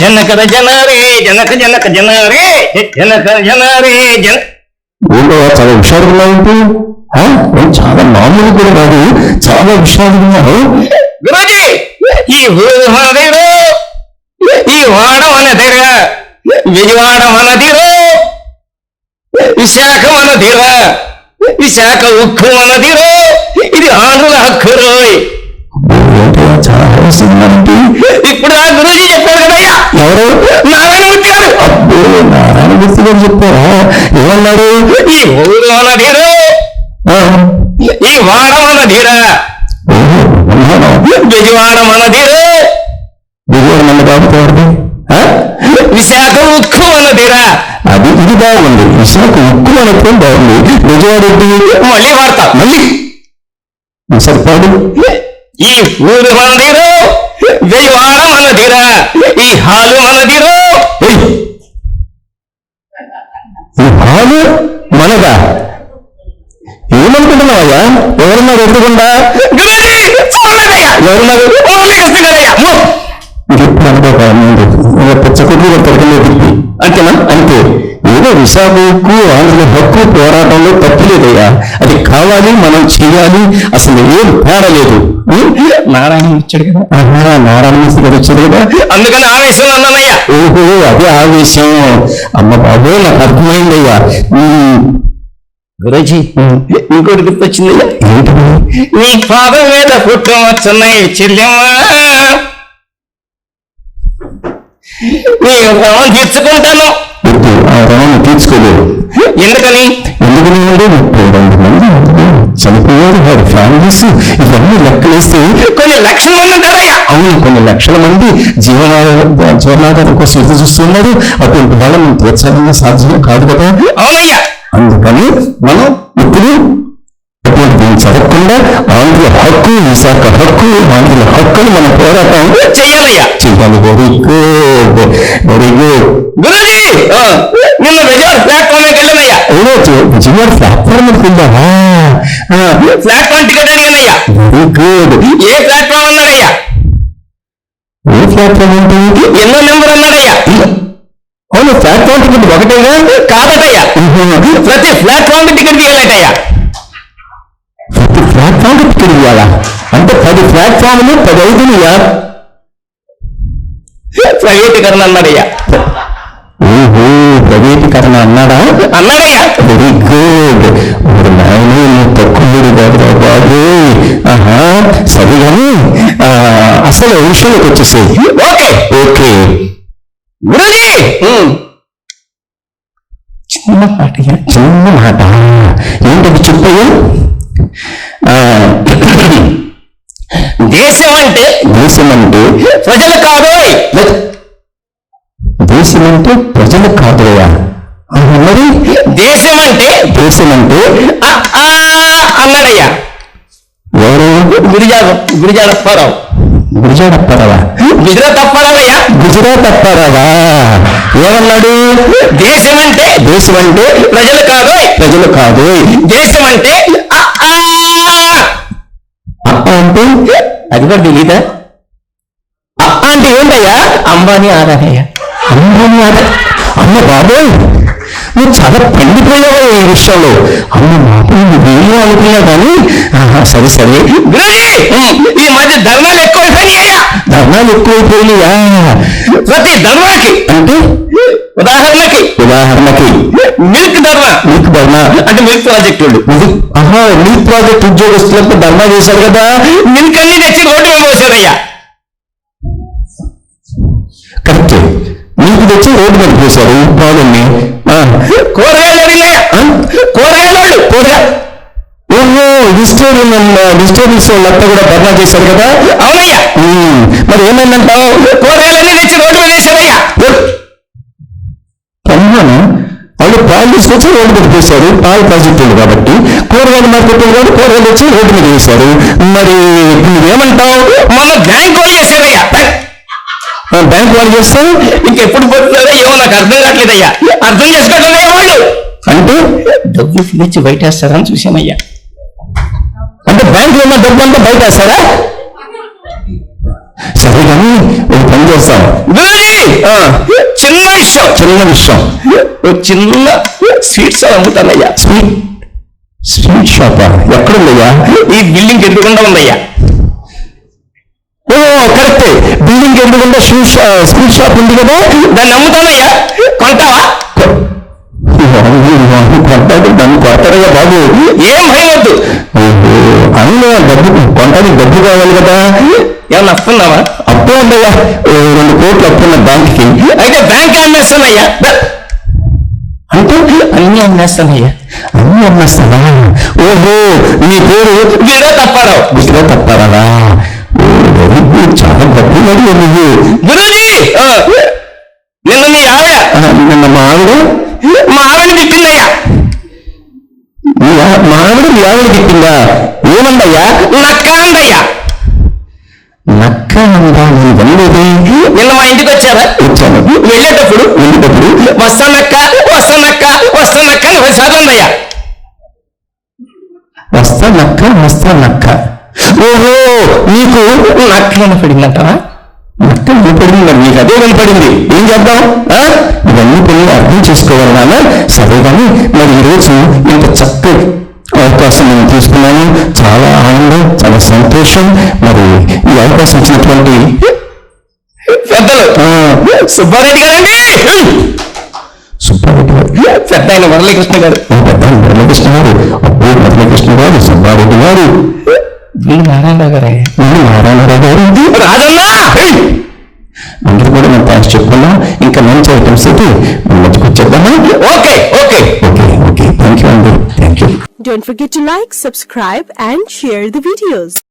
జనక జనరే జనక జనక జనరే జనక జనరే జన ఏంటో చాలా హుషారుగా ఏంటి చాలా మామూలు కూడా కాదు. చాలా హుషారుగా గురుజీ ఈ మనదిరు ఈ వాడ మనదిరా విజయవాడ మనదిరు విశాఖ మనదిరా విశాఖ ఉక్కు మనదిరు ఇది ఆంధ్రుల హక్కు రోయ్ చాలా. ఇప్పుడు ఆ గురుజీ కదయ్యా ఎవరు? నారాయణ గారు అబ్బో నారాయణ మూర్తి గారు చెప్పారా? ఏమన్నారు ఈ ఊరు మనదిరు ఈ వాడ మనదిరా ఓహో, ఉన్నానా? విజయవాడ మనదిరు విజయవాడ మన బాబు విశాఖ ఉక్కు మనదిరా అది ఇది బాగుంది. విశాఖ ఉక్కు అనప్పుడు బాగుంది. విజయవాడ మళ్ళీ వార్త మళ్ళీ. సరిపాడు ఈ ఊరు మన మనదిరు విజయవాడ మనదిరా ఈ హాలు మనదిరు! ఈ హాలు మనదా? ఏమనుకుంటున్నావయ్యా? ఎవరున్నారు ఎదురుకుండా ఎవరున్నారు మురళీకృష్ణ అంతేనా? అంతే. ఏదో విశాఖకు ఆంధ్ర హక్కు పోరాటంలో తప్పులేదయ్యా అది కావాలి మనం చేయాలి. అసలు ఏం తేడా లేదు ఉం? నారాయణ వచ్చాడు కదా. నారాయణ గారు వచ్చారు కదా. అందుకని ఆవేశం అన్నానయ్యా. ఓహో అదే ఆవేశం. అమ్మ బాబోయ్ నాకు అర్థమైందయ్యా. గురుజీ ఇంకోటి గుర్తొచ్చిందయ్యా? ఏంటిది నీ పాదం మీద పుట్టం వచ్చున్నాయి చెల్లెమ్మా. నీ రుణం తీర్చుకుంటాను. ఆ రుణాన్ని తీర్చుకోలేదు. ఎందుకని? ఎందుకని అంటే ముప్పై రెండు మంది అందులో చనిపోయారు. వారి ఫ్యామిలీస్ ఇవన్నీ లెక్కలేస్తే కొన్ని లక్షల మంది ఉంటారయ్యా. అవును కొన్ని లక్షల మంది జీవనాధార జీవనాధారం కోసం ఎదురు చూస్తున్నారు. అటువంటి వాళ్ళని తీర్చాలన్న సాధ్యమే కాదు కదా. అవునయ్యా. అందుకని మనం ఇప్పుడు దీన్ని చదవకుండా హక్కు విశాఖ హక్కు ఆంధ్ర హక్కుని మనం పోరాటం చెయ్యాలయ్యా చేయాలి very good very good Guruji నిన్న విజయవాడ ప్లాట్ఫామ్ వెళ్ళానయ్యా విజయవాడ ప్లాట్ఫామ్ అనుకుందావా ప్లాట్ఫామ్ టికెట్ అడిగానయ్యా వెరీ గుడ్ ఏ ప్లాట్ఫామ్ అన్నాడయ్యా ఏ ప్లాట్ఫామ్ అంటే ఎన్నో నెంబర్ అన్నాడయ్యా అవును ప్లాట్ఫామ్ టికెట్ ఒకటేగా కాదటయ్యా ప్రతి ప్లాట్ఫామ్ టికెట్ తీయాలటయ్యా ప్రతి ఇవ్వాలా అంటే పది ప్లాట్ఫామ్లు పది ఐదునియా ప్రైవేటీకరణ అన్నాడయ్యా. ఓహో ప్రైవేటీకరణ అన్నాడా? అన్నాడయ్యా. వెరీ గుడ్ మరి నాయన నువ్వు తక్కువ బాబు. ఆహా ఆ, అసలు విషయంలోకి వచ్చేసేది ఓకే. ఓకే. గురుజీ చిన్న పాటయ్యా చిన్న మాట? ఏంటది చెప్పయ్యా ఆ, దేశం అంటే? దేశం అంటే? ప్రజలు కాదోయ్ దేశం అంటే ప్రజలు ఆహా, మరి? దేశం అంటే? దేశం అంటే? అన్నాడయ్యా. ఎవరు? గురిజాడ గురిజాడ అప్పారావు. గుజరాత్ అప్పారావా? గుజరాత్ అప్పారావయ్యా. గుజరాత్ అప్పారావా? ఏమన్నాడు? దేశం అంటే? దేశం అంటే? ప్రజలు కాదోయ్ ప్రజలు కాదు. దేశం అంటే? అంటే? అది కూడా తెలియదా అంటే ఏంటయ్యా? అంబానీ ఆదానయ్యా అమ్మని ఆడ- అమ్మ బాబోయ్ నువ్వు చాలా పండిపోయావు ఈ విషయంలో. అమ్మ బాబోయ్ నువ్వేమో అనుకున్నా కానీ సరే సరే. గురుజీ ఈ మధ్య ధర్మాలు ఎక్కువైపోయినాయ్యా ధర్మాలు ఎక్కువైపోయినాయా? ప్రతి ధర్మానికి. అంటే? ఉదాహరణకి. ఉదాహరణకి. మిల్క్ ధర్మ. నీకు ధర్మ. అంటే మిల్క్ ప్రాజెక్ట్ వాళ్ళు. ఆహా నీ ప్రాజెక్ట్ ఉద్యోగస్తులకు ధర్మ చేశారు కదా. మిల్క్ అన్ని తెచ్చి రోడ్డు మీద పోసారయ్యా. కరెక్ట్. నీకు తెచ్చి రోడ్డు మీద పాలన్నీ ఆ, కూరగాయలు? కూరగాయలు పోరా ఓహో వెజిటేరియన్ వెజిటేరియన్స్ వాళ్ళంతా కూడా ధర్నా చేశారు కదా. అవునయ్యా. మరి ఏమైందంటావు? కూరగాయలన్నీ తెచ్చి రోడ్డు మీద వాళ్ళు పాలు తీసుకొచ్చి రోడ్డు మీద వేశారు పాలు ప్రాజెక్టులు కాబట్టి. కూరగాయల మార్కెట్ కూడా కూరగాయలు వచ్చి రోడ్డు మీద వేశారు. మరి నువ్వేమంటావు? మొన్న బ్యాంక్ వాళ్ళు చేశారయ్యా. బ్యాంక్ వాళ్ళు చేస్తే ఇంకెప్పుడు పోతున్నారో ఏమో నాకు అర్థం కావట్లేదయ్యా. అర్థం చేసుకోవట్లేదయ్యా వాళ్ళు. అంటే డబ్బులు బయట వేస్తారని చూసామయ్యా. అంటే బ్యాంకులో ఉన్న డబ్బు అంతా బయట వేస్తారా సరే కానీ ఒక పని చేస్తాం. చిన్న విషయం. చిన్న విషయం. చిన్న స్వీట్స్ అమ్ముతానయ్యా. స్వీట్? స్వీట్ షాపా? ఎక్కడుందయ్యా? ఈ బిల్డింగ్ ఎదురుకుండా ఉందయ్యా? ఓ కరెక్టే. బిల్డింగ్ షూ షా స్వీట్ షాప్ ఉంది కదా. దాన్ని అమ్ముతానయ్యా. కొంటావా? కొంటాడు దాన్ని కొడతాడయ్యా బాబు ఏం భయం వద్దు ఓహో అయినా డబ్బు కొంటానికి డబ్బు కావాలి కదా. ఏమన్నా అప్పున్నావా అప్పు ఉందయ్యా ఓ రెండు కోట్లు అప్పు ఉన్న బ్యాంక్కి అయితే బ్యాంక్ అమ్మేస్తానయ్యా అంటే అన్ని అమ్మేస్తానయ్యా అన్ని అమ్మేస్తానా ఓహో నీ పేరు వీడే తప్పారావు గుర్తుగా తప్పారా ఓ వెరీ గుడ్ చాలా డబ్బు మరి నువ్వు గురుజీ నిన్న మీ ఆవిడ ఆ, నిన్న మా ఆవిడ మా ఆవిడ తిట్టిందయ్యా మీ ఆ- మా ఆవిడ మీ ఆవిడ తిట్టిందా ఏమందయ్యా నక్క అందయ్యా నక్క అందా నేను వెళ్ళేది నిన్న మా ఇంటికి వచ్చారా వచ్చాను. వెళ్ళేటప్పుడు? వెళ్ళేటప్పుడు? వస్తానక్క వస్తానక్క వస్తానక్క అని ఒకసారి ఉందయ్యా వస్తా నక్క వస్తా నక్క ఓహో నీకు నక్క వినపడిందంటావా? నక్క వినపడింది నీకు అదే వినపడింది. ఏం చేద్దాం? ఇవన్నీ కొన్ని అర్థం చేసుకోవాలి నాన్న. సరే కానీ మరి ఈరోజు ఇంత చక్కటి అవకాశం నేను తీసుకున్నాను చాలా ఆనందం చాలా సంతోషం. మరి ఈ అవకాశం ఇచ్చినటువంటి పెద్దలు. సుబ్బారెడ్డి గారండి. సుబ్బారెడ్డి గారు. పెద్ద ఆయన మురళీకృష్ణ గారు. పెద్ద మురళీకృష్ణ గారు. అబ్బో మురళీకృష్ణ గారు సుబ్బారెడ్డి గారు. వీళ్ళు నారాయణరావు గారే. మళ్ళీ నారాయణరావు గారు. రాజన్నా. అందరూ కూడా మనం థ్యాంక్స్ చెప్పుకున్నాం ఇంకా మంచి ఐటమ్స్ అయితే మన మధ్యకు వచ్చేద్దామా? Okay okay. Okay okay. Thank you అండి. Thank you. Don't forget to like, subscribe and share the videos.